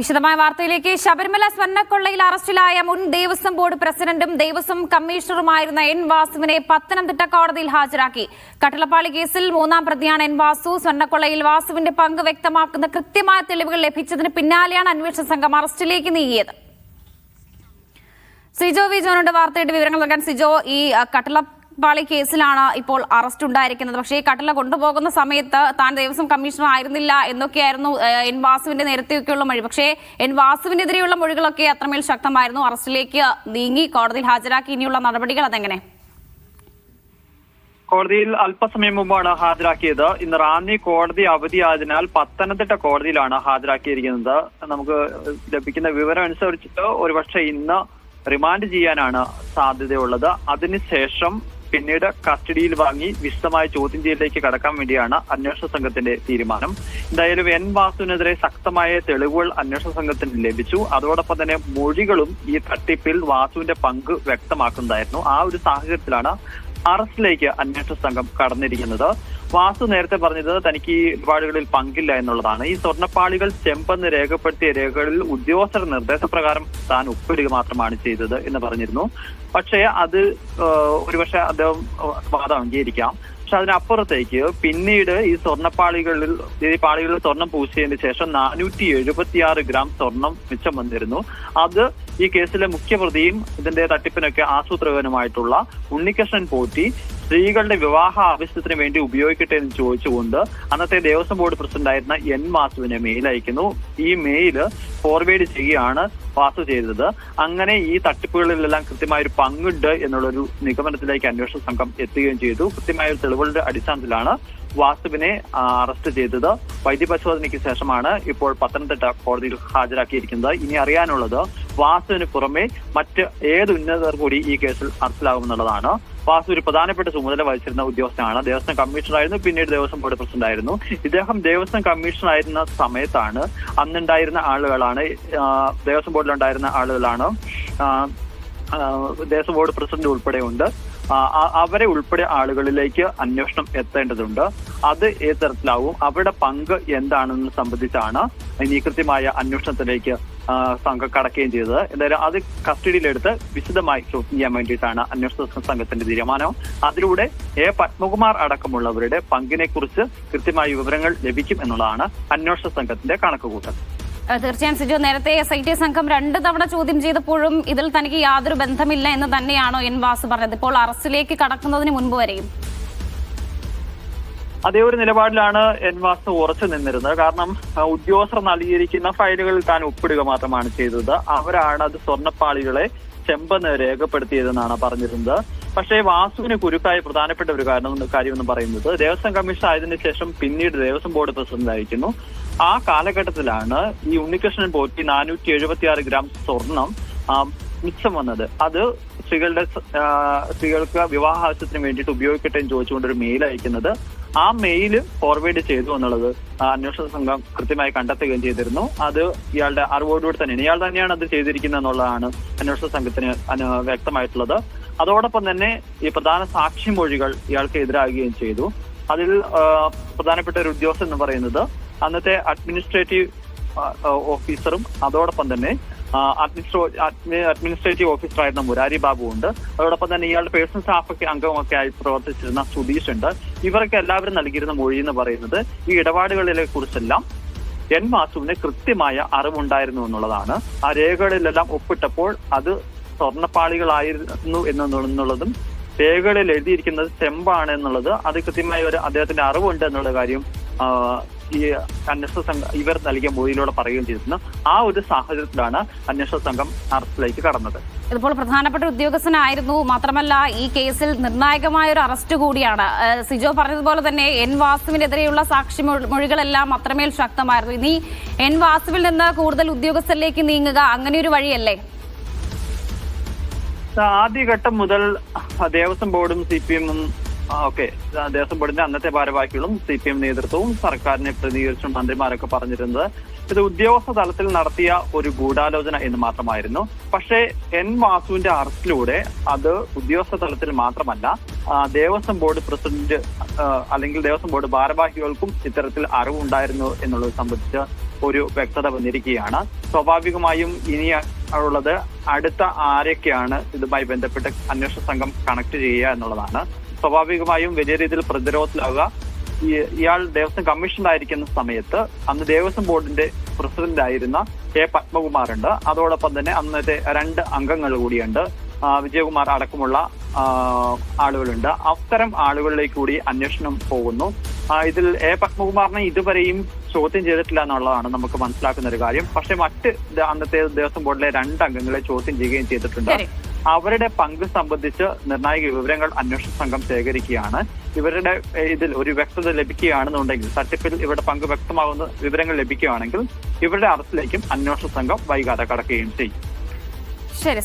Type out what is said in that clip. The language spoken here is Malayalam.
വിശദമായ വാർത്തയിലേക്ക് ശബരിമല സ്വർണക്കൊള്ളയിൽ അറസ്റ്റിലായ മുൻ ദേവസ്വം ബോർഡ് പ്രസിഡന്റും ദേവസ്വം കമ്മീഷണറുമായിരുന്ന എൻ വാസുവിനെ പത്തനംതിട്ട കോടതിയിൽ ഹാജരാക്കി. കട്ടളപ്പാളി കേസിൽ മൂന്നാം പ്രതിയാണ് എൻ വാസു. സ്വർണക്കൊള്ളയിൽ വാസുവിന്റെ പങ്ക് വ്യക്തമാക്കുന്ന കൃത്യമായ തെളിവുകൾ ലഭിച്ചതിന് പിന്നാലെയാണ് അന്വേഷണ സംഘം അറസ്റ്റിലേക്ക് നീങ്ങിയത്. സിജോ വി ജോനുണ്ട് വാർത്തയുടെ വിവരങ്ങൾ നൽകാൻ സിജോ ഈ അ, കട്ടളപ്പാളി കേസിലാണ് ഇപ്പോൾ അറസ്റ്റ് ഉണ്ടായിരിക്കുന്നത്. പക്ഷേ ഈ കട്ടല കൊണ്ടുപോകുന്ന സമയത്ത് താൻ ദേവസ്വം കമ്മീഷണർ ആയിരുന്നില്ല എന്നൊക്കെയായിരുന്നു എൻ വാസുവിന്റെ നേരത്തെയൊക്കെയുള്ള മൊഴി. പക്ഷേ എൻ വാസുവിനെതിരെയുള്ള മൊഴികളൊക്കെ അത്രമേൽ ശക്തമായിരുന്നു. അറസ്റ്റിലേക്ക് നീങ്ങി കോടതിയിൽ ഹാജരാക്കി. ഇനിയുള്ള നടപടികൾ അതെങ്ങനെ? കോടതിയിൽ അല്പസമയം മുമ്പാണ് ഹാജരാക്കിയത്. ഇന്ന് റാന്നി കോടതി അവധിയായതിനാൽ പത്തനംതിട്ട കോടതിയിലാണ് ഹാജരാക്കിയിരിക്കുന്നത്. നമുക്ക് ലഭിക്കുന്ന വിവരം അനുസരിച്ചിട്ട് ഒരുപക്ഷെ ഇന്ന് റിമാൻഡ് ചെയ്യാനാണ് സാധ്യതയുള്ളത്. അതിനുശേഷം പിന്നീട് കസ്റ്റഡിയിൽ വാങ്ങി വിശദമായ ചോദ്യം ചെയ്യലിലേക്ക് കടക്കാൻ വേണ്ടിയാണ് അന്വേഷണ സംഘത്തിന്റെ തീരുമാനം. എന്തായാലും എൻ വാസുവിനെതിരെ ശക്തമായ തെളിവുകൾ അന്വേഷണ സംഘത്തിന് ലഭിച്ചു. അതോടൊപ്പം തന്നെ മൊഴികളും ഈ തട്ടിപ്പിൽ വാസുവിന്റെ പങ്ക് വ്യക്തമാക്കുന്നതായിരുന്നു. ആ ഒരു സാഹചര്യത്തിലാണ് അറസ്റ്റിലേക്ക് അന്വേഷണ സംഘം കടന്നിരിക്കുന്നത്. വാസു നേരത്തെ പറഞ്ഞത് തനിക്ക് ഈ ഇടപാടുകളിൽ പങ്കില്ല എന്നുള്ളതാണ്. ഈ സ്വർണപ്പാളികൾ ചെമ്പെന്ന് രേഖപ്പെടുത്തിയ രേഖകളിൽ ഉദ്യോഗസ്ഥർ നിർദ്ദേശപ്രകാരം താൻ ഒപ്പിടുക മാത്രമാണ് ചെയ്തത് എന്ന് പറഞ്ഞിരുന്നു. പക്ഷേ അത് ഒരുപക്ഷെ അദ്ദേഹം വാദം അംഗീകരിക്കാം. പക്ഷെ അതിനപ്പുറത്തേക്ക് പിന്നീട് ഈ സ്വർണപ്പാളികളിൽ ഈ പാളികളിൽ സ്വർണം പൂശിയതിന് ശേഷം നാനൂറ്റി എഴുപത്തിയാറ് ഗ്രാം സ്വർണം മിച്ചം വന്നിരുന്നു. അത് ഈ കേസിലെ മുഖ്യപ്രതിയും ഇതിന്റെ തട്ടിപ്പിനൊക്കെ ആസൂത്രകനുമായിട്ടുള്ള ഉണ്ണികൃഷ്ണൻ പോറ്റി സ്ത്രീകളുടെ വിവാഹ ആവശ്യത്തിന് വേണ്ടി ഉപയോഗിക്കട്ടെ എന്ന് ചോദിച്ചുകൊണ്ട് അന്നത്തെ ദേവസ്വം ബോർഡ് പ്രസിഡന്റായിരുന്ന എൻ വാസുവിനെ മെയിൽ അയക്കുന്നു. ഈ മെയിൽ ഫോർവേഡ് ചെയ്യുകയാണ് വാസു ചെയ്തത്. അങ്ങനെ ഈ തട്ടിപ്പുകളിലെല്ലാം കൃത്യമായ ഒരു പങ്കുണ്ട് എന്നുള്ളൊരു നിഗമനത്തിലേക്ക് അന്വേഷണ സംഘം എത്തുകയും ചെയ്തു. കൃത്യമായ ഒരു തെളിവുകളുടെ അടിസ്ഥാനത്തിലാണ് വാസുവിനെ അറസ്റ്റ് ചെയ്തത്. വൈദ്യപരിശോധനയ്ക്ക് ശേഷമാണ് ഇപ്പോൾ പത്തനംതിട്ട കോടതിയിൽ ഹാജരാക്കിയിരിക്കുന്നത്. ഇനി അറിയാനുള്ളത് വാസുവിന് പുറമെ മറ്റ് ഏത് ഉന്നതർ കൂടി ഈ കേസിൽ അറസ്റ്റിലാകുമെന്നുള്ളതാണ് വാസു ഒരു പ്രധാനപ്പെട്ട ചുമതല വഹിച്ചിരുന്ന ഉദ്യോഗസ്ഥനാണ്. ദേവസ്വം കമ്മീഷണറായിരുന്നു പിന്നീട് ദേവസ്വം ബോർഡ് പ്രസിഡന്റ് ആയിരുന്നു. ഇദ്ദേഹം ദേവസ്വം കമ്മീഷണർ ആയിരുന്ന സമയത്താണ് അന്നുണ്ടായിരുന്ന ആളുകളാണ് ദേവസ്വം ബോർഡിലുണ്ടായിരുന്ന ആളുകളാണ് ദേവസ്വം ബോർഡ് പ്രസിഡന്റ് ഉൾപ്പെടെ ഉണ്ട് ആ, ആ- അവരെ ഉൾപ്പെടെ ആളുകളിലേക്ക് അന്വേഷണം എത്തേണ്ടതുണ്ട്. അത് ഏത് തരത്തിലാവും? അവരുടെ പങ്ക് എന്താണെന്ന് സംബന്ധിച്ചാണ് ഇനി കൃത്യമായ അന്വേഷണത്തിലേക്ക് സംഘം കടക്കുകയും ചെയ്തത്. എന്തായാലും അത് കസ്റ്റഡിയിലെടുത്ത് വിശദമായി ചോദ്യം ചെയ്യാൻ വേണ്ടിയിട്ടാണ് അന്വേഷണ സംഘത്തിന്റെ തീരുമാനം അതിലൂടെ എ. പത്മകുമാർ അടക്കമുള്ളവരുടെ പങ്കിനെ കുറിച്ച് കൃത്യമായ വിവരങ്ങൾ ലഭിക്കും എന്നുള്ളതാണ് അന്വേഷണ സംഘത്തിന്റെ കണക്കുകൂട്ടൽ. തീർച്ചയായും സിജു. നേരത്തെ എസ് ഐ ടി സംഘം രണ്ട് തവണ ചോദ്യം ചെയ്തപ്പോഴും ഇതിൽ തനിക്ക് യാതൊരു ബന്ധമില്ല എന്ന് തന്നെയാണോ എൻ വാസു പറഞ്ഞത്? ഇപ്പോൾ അറസ്റ്റിലേക്ക് കടക്കുന്നതിന് മുൻപ് വരെയും. അതേ ഒരു നിലപാടിലാണ് എൻ വാസു ഉറച്ചു നിന്നിരുന്നത്. കാരണം ഉദ്യോഗസ്ഥർ നൽകിയിരിക്കുന്ന ഫയലുകളിൽ താൻ ഒപ്പിടുക മാത്രമാണ് ചെയ്തത്. അവരാണ് അത് സ്വർണപ്പാളികളെ ചെമ്പെന്ന് രേഖപ്പെടുത്തിയതെന്നാണ് പറഞ്ഞിരുന്നത്. പക്ഷേ വാസുവിന് കുരുക്കായ പ്രധാനപ്പെട്ട ഒരു കാരണം കാര്യം എന്ന് പറയുന്നത് ദേവസ്വം കമ്മീഷൻ ആയതിനു ശേഷം പിന്നീട് ദേവസ്വം ബോർഡ് പ്രസിഡന്റ് ആയിരിക്കുന്നു. ആ കാലഘട്ടത്തിലാണ് ഈ ഉണ്ണികൃഷ്ണൻ പോറ്റി നാനൂറ്റി എഴുപത്തി ആറ് ഗ്രാം സ്വർണം മിച്ചം വന്നത്. അത് സ്ത്രീകളുടെ സ്ത്രീകൾക്ക് വിവാഹ ആവശ്യത്തിന് വേണ്ടിയിട്ട് ഉപയോഗിക്കട്ടെ എന്ന് ചോദിച്ചുകൊണ്ട് ഒരു മെയിൽ അയക്കുന്നത് ആ മെയിൽ ഫോർവേഡ് ചെയ്തു എന്നുള്ളത് അന്വേഷണ സംഘം കൃത്യമായി കണ്ടെത്തുകയും ചെയ്തിരുന്നു. അത് ഇയാളുടെ അറിവോടുകൂടി തന്നെയാണ്. ഇയാൾ തന്നെയാണ് അത് ചെയ്തിരിക്കുന്നത് എന്നുള്ളതാണ് അന്വേഷണ സംഘത്തിന് വ്യക്തമായിട്ടുള്ളത്. അതോടൊപ്പം തന്നെ ഈ പ്രധാന സാക്ഷി മൊഴികൾ ഇയാൾക്ക് എതിരാകുകയും ചെയ്തു. അതിൽ പ്രധാനപ്പെട്ട ഒരു ഉദ്യോഗസ്ഥൻ എന്ന് പറയുന്നത് അന്നത്തെ അഡ്മിനിസ്ട്രേറ്റീവ് ഓഫീസറും അതോടൊപ്പം തന്നെ അഡ്മിനിസ്ട്രോ അഡ്മിനിസ്ട്രേറ്റീവ് ഓഫീസറായിരുന്ന മുരാരി ബാബു ഉണ്ട്. അതോടൊപ്പം തന്നെ ഇയാളുടെ പേഴ്സണൽ സ്റ്റാഫൊക്കെ അംഗമൊക്കെ ആയി പ്രവർത്തിച്ചിരുന്ന സുധീഷ് ഉണ്ട്. ഇവരൊക്കെ എല്ലാവരും നൽകിയിരുന്ന മൊഴി എന്ന് പറയുന്നത് ഈ ഇടപാടുകളിലെ കുറിച്ചെല്ലാം എൻ വാസുവിന് കൃത്യമായ അറിവുണ്ടായിരുന്നു എന്നുള്ളതാണ്. ആ രേഖകളിലെല്ലാം ഒപ്പിട്ടപ്പോൾ അത് സ്വർണപ്പാളികളായിരുന്നു എന്നുള്ളതും രേഖകളിൽ എഴുതിയിരിക്കുന്നത് ചെമ്പാണ് എന്നുള്ളത്. അത് കൃത്യമായി ഒരു അദ്ദേഹത്തിന്റെ അറിവുണ്ട് എന്നുള്ള കാര്യം ഈ അന്വേഷണ സംഘം ഇവർ നൽകിയ മൊഴിയിലൂടെ പറയുകയും ചെയ്തിരുന്നു. ആ ഒരു സാഹചര്യത്തിലാണ് അന്വേഷണ സംഘം അറസ്റ്റിലേക്ക് കടന്നത്. ഇതിപ്പോൾ പ്രധാനപ്പെട്ട ഉദ്യോഗസ്ഥനായിരുന്നു. മാത്രമല്ല ഈ കേസിൽ നിർണായകമായ ഒരു അറസ്റ്റ് കൂടിയാണ്. സിജോ പറഞ്ഞതുപോലെ തന്നെ എൻ വാസുവിനെതിരെയുള്ള സാക്ഷി മൊഴികളെല്ലാം അത്രമേൽ ശക്തമായിരുന്നു. ഇനി എൻ വാസുവിൽ നിന്ന് കൂടുതൽ ഉദ്യോഗസ്ഥരിലേക്ക് നീങ്ങുക അങ്ങനെ ഒരു വഴിയല്ലേ? ആദ്യഘട്ടം മുതൽ ദേവസ്വം ബോർഡും സി പി എമ്മും ആ, ഓക്കെ. ദേവസ്വം ബോർഡിന്റെ അന്നത്തെ ഭാരവാഹികളും സി പി എം നേതൃത്വവും സർക്കാരിനെ പ്രതിനിധീകരിച്ചും മന്ത്രിമാരൊക്കെ പറഞ്ഞിരുന്നത് ഇത് ഉദ്യോഗസ്ഥ തലത്തിൽ നടത്തിയ ഒരു ഗൂഢാലോചന എന്ന് മാത്രമായിരുന്നു. പക്ഷേ എൻ വാസുവിന്റെ അറസ്റ്റിലൂടെ അത് ഉദ്യോഗസ്ഥ തലത്തിൽ മാത്രമല്ല ദേവസ്വം ബോർഡ് പ്രസിഡന്റ് അല്ലെങ്കിൽ ദേവസ്വം ബോർഡ് ഭാരവാഹികൾക്കും ഇത്തരത്തിൽ അറിവുണ്ടായിരുന്നു എന്നുള്ളത് സംബന്ധിച്ച് ഒരു വ്യക്തത വന്നിരിക്കുകയാണ്. സ്വാഭാവികമായും ഇനി ഉള്ളത് അടുത്ത ആരൊക്കെയാണ് ഇതുമായി ബന്ധപ്പെട്ട് അന്വേഷണ സംഘം കണക്ട് ചെയ്യുക എന്നുള്ളതാണ്. സ്വാഭാവികമായും വലിയ രീതിയിൽ പ്രതിരോധത്തിലാവുക. ഇയാൾ ദേവസ്വം കമ്മീഷണറായിരിക്കുന്ന സമയത്ത് അന്ന് ദേവസ്വം ബോർഡിന്റെ പ്രസിഡന്റ് ആയിരുന്ന കെ പത്മകുമാറുണ്ട്. അതോടൊപ്പം തന്നെ അന്നത്തെ രണ്ട് അംഗങ്ങൾ കൂടിയുണ്ട്. വിജയകുമാർ അടക്കമുള്ള ആളുകളുണ്ട്. അത്തരം ആളുകളിലേക്ക് കൂടി അന്വേഷണം പോകുന്നു. ഇതിൽ എ പത്മകുമാറിനെ ഇതുവരെയും ചോദ്യം ചെയ്തിട്ടില്ല എന്നുള്ളതാണ് നമുക്ക് മനസ്സിലാക്കുന്ന ഒരു കാര്യം. പക്ഷെ മറ്റ് അന്നത്തെ ദേവസ്വം ബോർഡിലെ രണ്ട് അംഗങ്ങളെ ചോദ്യം ചെയ്യുകയും ചെയ്തിട്ടുണ്ട്. അവരുടെ പങ്ക് സംബന്ധിച്ച് നിർണായക വിവരങ്ങൾ അന്വേഷണ സംഘം ശേഖരിക്കുകയാണ്. ഇവരുടെ ഇതിൽ ഒരു വ്യക്തത ലഭിക്കുകയാണെന്നുണ്ടെങ്കിൽ തട്ടിപ്പിൽ ഇവരുടെ പങ്ക് വ്യക്തമാകുന്ന വിവരങ്ങൾ ലഭിക്കുകയാണെങ്കിൽ ഇവരുടെ അറസ്റ്റിലേക്കും അന്വേഷണ സംഘം വൈകാതെ കടക്കുകയും ചെയ്യും. ശരി.